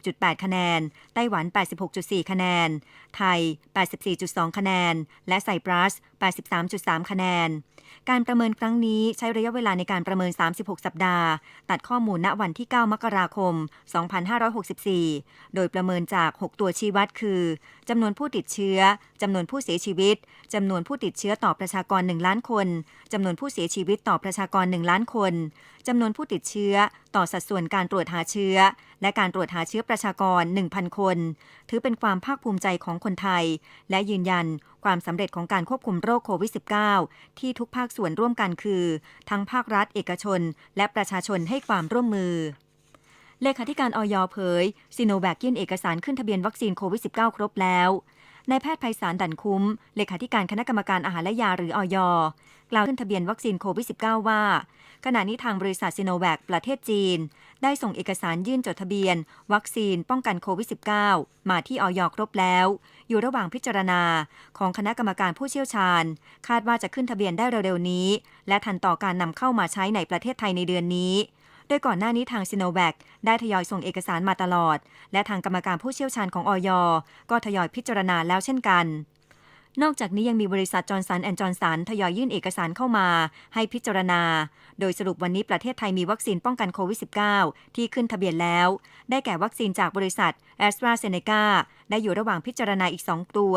10.8 คะแนน ไต้หวัน 86.4 คะแนน ไทย 84.2 คะแนน และไซปรัส 83.3 คะแนน การประเมินครั้งนี้ใช้ระยะเวลาในการประเมิน 36 สัปดาห์ ตัดข้อมูลณวันที่ 9 มกราคม 2564 โดยประเมินจาก 6 ตัวชี้วัดคือจำนวนผู้ติดเชื้อจำนวนผู้เสียชีวิตจำนวนผู้ติดเชื้อต่อประชากร 1 ล้านคนจำนวนผู้เสียชีวิตต่อประชากร 1 ล้านคนจำนวนผู้ติดเชื้อต่อสัดส่วนการตรวจหาเชื้อ และการตรวจหาเชื้อประชากร 1,000 คน ถือเป็นความภาคภูมิใจของคนไทย และยืนยัน ความสำเร็จของการควบคุมโรคโควิด -19 ที่ทุกภาคส่วนร่วมกันคือ ทั้งภาครัฐ เอกชน และประชาชนให้ความร่วมมือเลขาธิการออยเผยซีโนแวคยื่นเอกสารขึ้นทะเบียนวัคซีนโควิด -19 ครบแล้ว นายแพทย์ไพศาลดันคุ้ม เลขาธิการคณะกรรมการอาหารและยาหรือออยกล่าวขึ้นทะเบียนวัคซีนโควิด -19 ว่า ขณะนี้ทางบริษัทซีโนแวคประเทศจีน ได้ส่งเอกสารยื่นจดทะเบียน วัคซีนป้องกันโควิด -19 มาที่ออยครบแล้ว อยู่ระหว่างพิจารณาของคณะกรรมการผู้เชี่ยวชาญ คาดว่าจะขึ้นทะเบียนได้เร็วๆนี้ และทันต่อการนำเข้ามาใช้ในประเทศไทยในเดือนนี้ โดยก่อนหน้านี้ทางซิโนแวคได้ทยอยส่งเอกสารมาตลอด และทางกรรมการผู้เชี่ยวชาญของออยก็ทยอยพิจารณาแล้วเช่นกัน นอกจากนี้ยังมีบริษัทจอร์นสันแอนด์จอร์นสันทยอยยื่นเอกสารเข้ามา ให้พิจารณา โดยสรุปวันนี้ประเทศไทยมีวัคซีนป้องกันโควิด -19 ที่ขึ้นทะเบียนแล้ว ได้แก่วัคซีนจากบริษัทแอสตราเซเนกาได้อยู่ระหว่างพิจารณาอีก 2 ตัว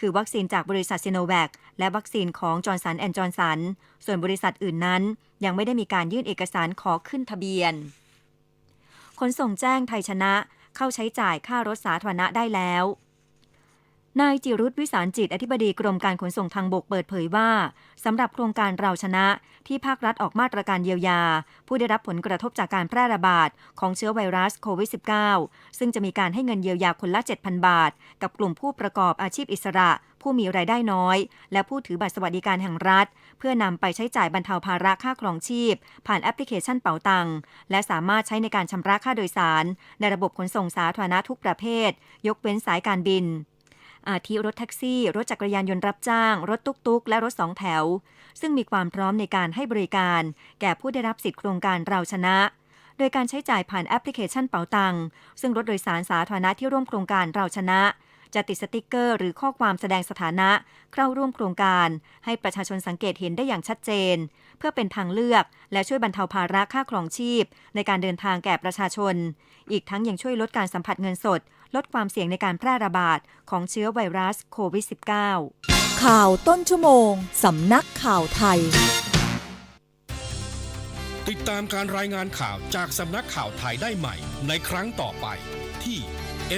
คือวัคซีนจากบริษัทซิโนแวคและวัคซีนของจอร์นสันแอนด์จอร์นสันส่วนบริษัทอื่นนั้น ยังไม่ได้มีการยื่นเอกสารขอขึ้นทะเบียน ขนส่งแจ้งไทยชนะ เข้าใช้จ่ายค่ารถสาธารณะได้แล้ว นายจิรุธวิสารจิตอธิบดีกรมการขนส่งทางบกเปิดเผยว่าสำหรับโครงการเราชนะ ที่ภาครัฐออกมาตรการเยียวยา ผู้ได้รับผลกระทบจากการแพร่ระบาดของเชื้อไวรัสโควิด -19 ซึ่งจะมีการให้เงินเยียวยาคนละ 7,000 บาท กับกลุ่มผู้ประกอบอาชีพอิสระ ผู้มีรายได้น้อย และผู้ถือบัตรสวัสดิการแห่งรัฐ เพื่อนำไปใช้จ่ายบรรเทาภาระค่าครองชีพ ผ่านแอปพลิเคชันเป๋าตังและสามารถใช้ในการชำระค่าโดยสาร ในระบบขนส่งสาธารณะทุกประเภท ยกเว้นสายการบิน อาทิรถแท็กซี่ รถจักรยานยนต์รับจ้าง รถตุกๆ และรถสองแถว ซึ่งมีความพร้อมในการให้บริการ แก่ผู้ได้รับสิทธิโครงการเราชนะ โดยการใช้จ่ายผ่านแอปพลิเคชันเป๋าตังซึ่งรถโดยสารสาธารณะที่ร่วมโครงการเราชนะ จะติดสติกเกอร์ หรือข้อความแสดงสถานะเข้าร่วมโครงการ ให้ประชาชนสังเกตเห็นได้อย่างชัดเจน เพื่อเป็นทางเลือก และช่วยบรรเทาภาระค่าครองชีพ ในการเดินทางแก่ประชาชน อีกทั้งยังช่วยลดการสัมผัสเงินสด ลดความเสี่ยงในการแพร่ระบาดของเชื้อไวรัสโควิด -19 ข่าวต้นชั่วโมงสำนักข่าวไทย ติดตามการรายงานข่าวจากสำนักข่าวไทยได้ใหม่ ในครั้งต่อไปที่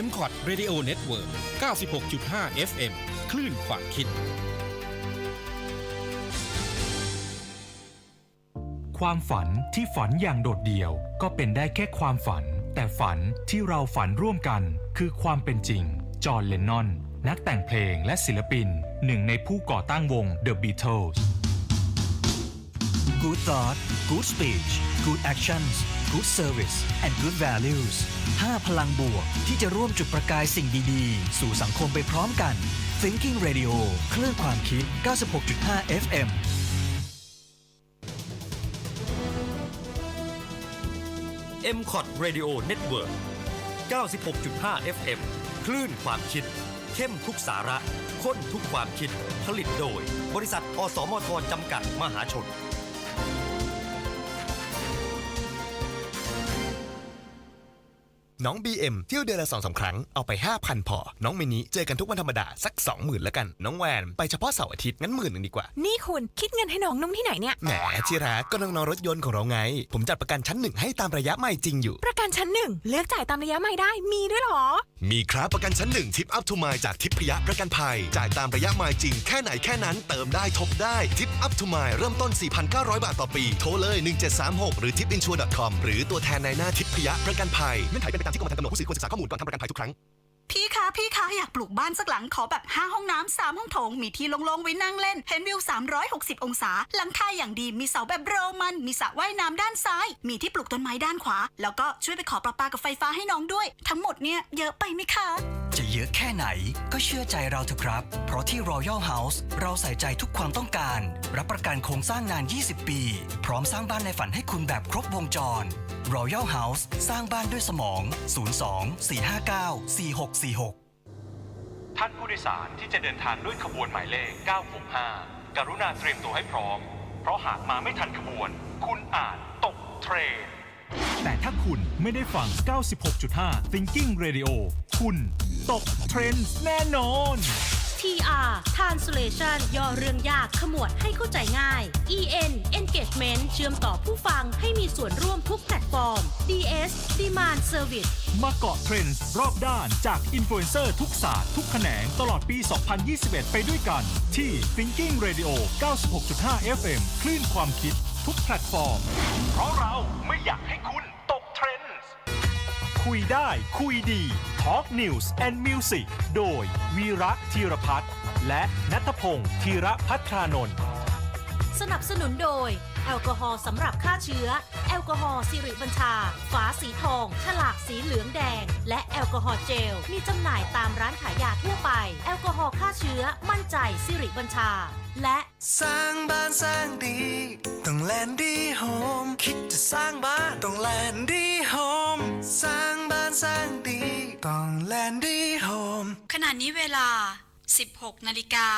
m c o t Radio Network 96.5 FM คลื่นความคิด ความฝันที่ฝันอย่างโดดเดี่ยว ก็เป็นได้แค่ความฝัน แต่ฝันที่เราฝันร่วมกัน คือความเป็นจริง จอห์น เลนนอน นักแต่งเพลงและศิลปิน หนึ่งในผู้ก่อตั้งวง The Beatles Good thought Good speech Good actions Good service and good values 5 พลังบวกที่จะร่วมจุดประกายสิ่งดีๆ สู่สังคมไปพร้อมกัน Thinking Radio คลื่นความคิด 96.5 FM m c o t Radio Network 96.5 FM คลื่นความคิด เข้มทุกสาระ ข้นทุกความคิด ผลิตโดย บริษัท อสมทจำกัด มหาชน น้อง BM เที่ยวเดือนละสองสาครั้งเอาไป 5,000 พอ น้องมินิเจอกันทุกวันธรรมดาสัก 20,000แล้วกัน น้องแวนไปเฉพาะเสาร์อาทิตย์งั้นหมื่นหนึ่งดีกว่า นี่คุณคิดเงินให้น้องนุ่มที่ไหนเนี่ย แหมที่รักก็น้องๆรถยนต์ของเราไง ผมจัดประกันชั้นหนึ่งให้ตามระยะไม่จริงอยู่ ประกันชั้นหนึ่งเลือกจ่ายตามระยะไม่ได้มีด้วยเหรอ มีครับประกันชั้นหนึ่งทิปอัพทูมายจากทิพยะประกันภัย จ่ายตามระยะไม่จริงแค่ไหนแค่นั้นเติมได้ทบได้ทิปอัพทูมายเริ่มต้น 4,900 บาทต่อปีโทรเลย 1736 หรือ tipinsure.com หรือตัวแทนในหน้าทิพยะประกันภัยเงื่อนไขเป็นไปตามที่กรมธรรม์กำหนดผู้ซื้อควรศึกษาข้อมูลก่อนทำประกันภัยทุกครั้ง พี่คะพี่คะอยากปลูกบ้านสักหลังขอแบบ5ห้องน้ำสามห้องโถง มีที่โล่งๆไว้นั่งเล่น เห็นวิว 360 องศา หลังคาอย่างดีมีเสาแบบโรมัน มีสระว่ายน้ำด้านซ้าย มีที่ปลูกต้นไม้ด้านขวา แล้วก็ช่วยไปขอประปากับไฟฟ้าให้น้องด้วย ทั้งหมดเนี่ยเยอะไปไหมคะ จะเยอะแค่ไหน ก็เชื่อใจเราเถอะครับ เพราะที่ Royal House เราใส่ใจทุกความต้องการ รับประกันโครงสร้างนาน 20 ปี พร้อมสร้างบ้านในฝันให้คุณแบบครบวงจร Royal House สร้างบ้านด้วยสมอง 02 459 4646ท่านผู้โดยสารที่จะเดินทางด้วยขบวนหมายเลข 965 กรุณาเตรียมตัวให้พร้อม เพราะหากมาไม่ทันขบวน คุณอาจตกเทรน แต่ถ้าคุณไม่ได้ฟัง 96.5 Thinking Radio คุณ ตกเทรนด์แน่นอน TR Translation ย่อเรื่องยากขมวดให้เข้าใจง่าย EN Engagement เชื่อมต่อผู้ฟังให้มีส่วนร่วมทุกแพลตฟอร์ม DS Demand Service มาเกาะเทรนด์รอบด้านจากอินฟลูเอนเซอร์ทุกศาสตร์ทุกแขนงตลอดปี 2021 ไปด้วยกัน ที่ Thinking Radio 96.5 FM คลื่นความคิดทุกแพลตฟอร์ม เพราะเราไม่อยากให้คุณตกเทรนด์คุยได้คุยดี Talk News and Music โดยวีระธีรพัฒน์และนัทพงศ์ธีระพัฒรานนท์สนับสนุนโดย แอลกอฮอล์สำหรับฆ่าเชื้อ แอลกอฮอล์สิริบัญชา ฝาสีทอง ฉลากสีเหลืองแดง และแอลกอฮอล์เจล มีจำหน่ายตามร้านขายยาทั่วไป แอลกอฮอล์ฆ่าเชื้อ มั่นใจสิริบัญชา และสร้างบ้านสร้างดีต้องแลนดี้โฮมคิดจะสร้างบ้านต้องแลนดี้โฮมสร้างบ้านสร้างดี ต้องแลนดี้โฮมขณะนี้เวลา 16 นาฬิกา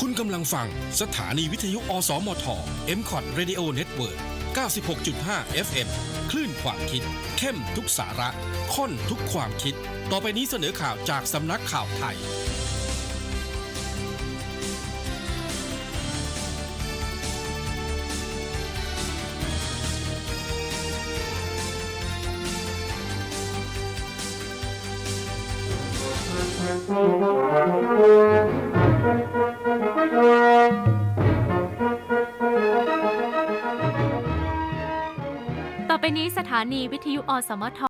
คุณกำลังฟังสถานีวิทยุ อสมท m c o t Radio Network 96.5 FM คลื่นความคิด เข้มทุกสาระข้นทุกความคิด ต่อไปนี้เสนอข่าวจากสำนักข่าวไทย ต่อไปนี้สถานีวิทยุอสมท